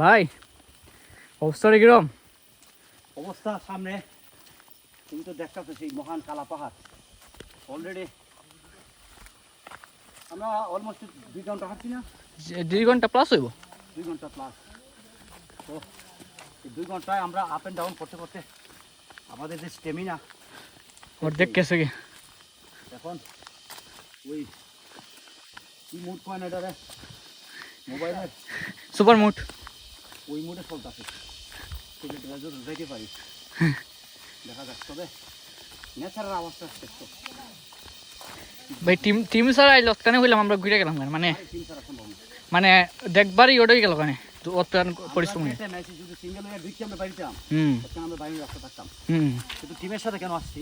ভাই অবস্থাটা কিরম অবস্থা সামনে। তুমি তো দেখতে সেই মহান কালা পাহাড়। অলরেডি আমরা অলমোস্ট দুই ঘণ্টা হাঁটছি না? যে দুই ঘণ্টা প্লাস হইব? দুই ঘণ্টা প্লাস তো দুই ঘন্টায় আমরা আপ অ্যান্ড ডাউন করতে করতে আমাদের যে স্টেমিনা অর্ধেক গেছে কি? এখন ওই কি মুড পয়েন্ট এটা রে মোবাইলের সুপার মুড ওই মুডে সেটা যদি যেতে পারি। দেখা যাক তবে ন্যাচারাল আওয়াজটা দেখতো ভাই টিম টিম ছাড়া আইল কানে হইলাম আমরা ঘুরে গেলাম মানে মানে দেখবারই ওটাই গেল কানে? অত পরিশ্রম যদি সিঙ্গেল হয়ে ঢুকছি আমরা বাড়িতাম হুম। আমরা বাইরে রাস্তা থাকতাম হুম। কিন্তু টিমের সাথে কেন আসছি?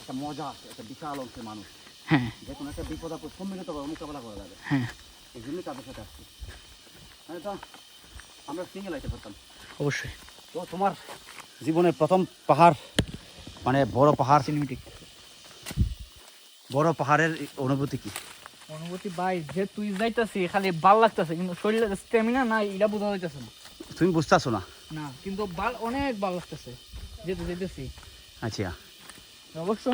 একটা মজা আছে একটা বিশাল অংশের মানুষ। হ্যাঁ। দেখুন একটা বিপদ আপদ সম্মিলিত ভাবে মোকাবেলা করা যাবে। হ্যাঁ। এই জন্যই তাদের সাথে আসছি। মানে তো আমরা সিঙ্গেল আইতে পারতাম। অবশ্যই। তো তোমার জীবনের প্রথম পাহাড় মানে বড় পাহাড় সিনেমেটিক বড় পাহাড়ের অনুভূতি কি? অনুভূতি ভাই যে তুই যাইতাছি খালি ভালো লাগতেছে কিন্তু শরীরের স্ট্যামিনা নাই এটা বোঝা যাইতেছে না। তুমি বুঝতেছো না? না কিন্তু ভালো অনেক ভালো লাগতেছে যেতে যেতেছি আচ্ছা। অবশ্য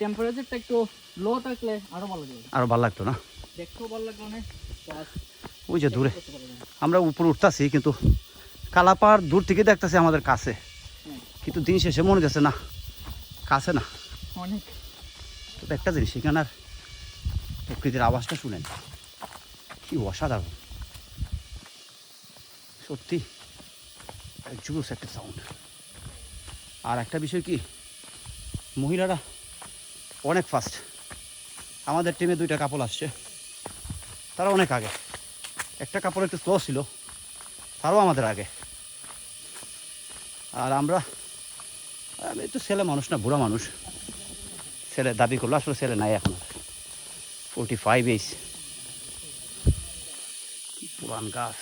টেম্পারেচারটা একটু লো থাকলে আরও ভালো লাগবে আরও ভালো লাগতো না? দেখতেও ভালো অনেক plus ওই যে দূরে। না। আমরা উপরে উঠতেছি কিন্তু কালাপাড় দূর থেকে দেখতেছি আমাদের কাছে। কিন্তু দিন শেষে মনে যাচ্ছে না কাছে না। অনেক। একটা জিনিস সেখানে প্রকৃতির আওয়াজটা শুনেন। কি অসাধারণ। সত্যি জুলুস একটা সাউন্ড আর একটা বিষয় কি মহিলারা অনেক ফাস্ট আমাদের টিমে দুইটা কাপড় আসছে। তারা অনেক আগে। একটা কাপড় একটু স্লো ছিল, তারও আমাদের আগে। আর আমরা, আমি তো ছেলে মানুষ না, বুড়া মানুষ। ছেলে দাবি করল, আসলে ছেলে নাই এখন ফোর্টি ফাইভ এইস পুরান গাছ।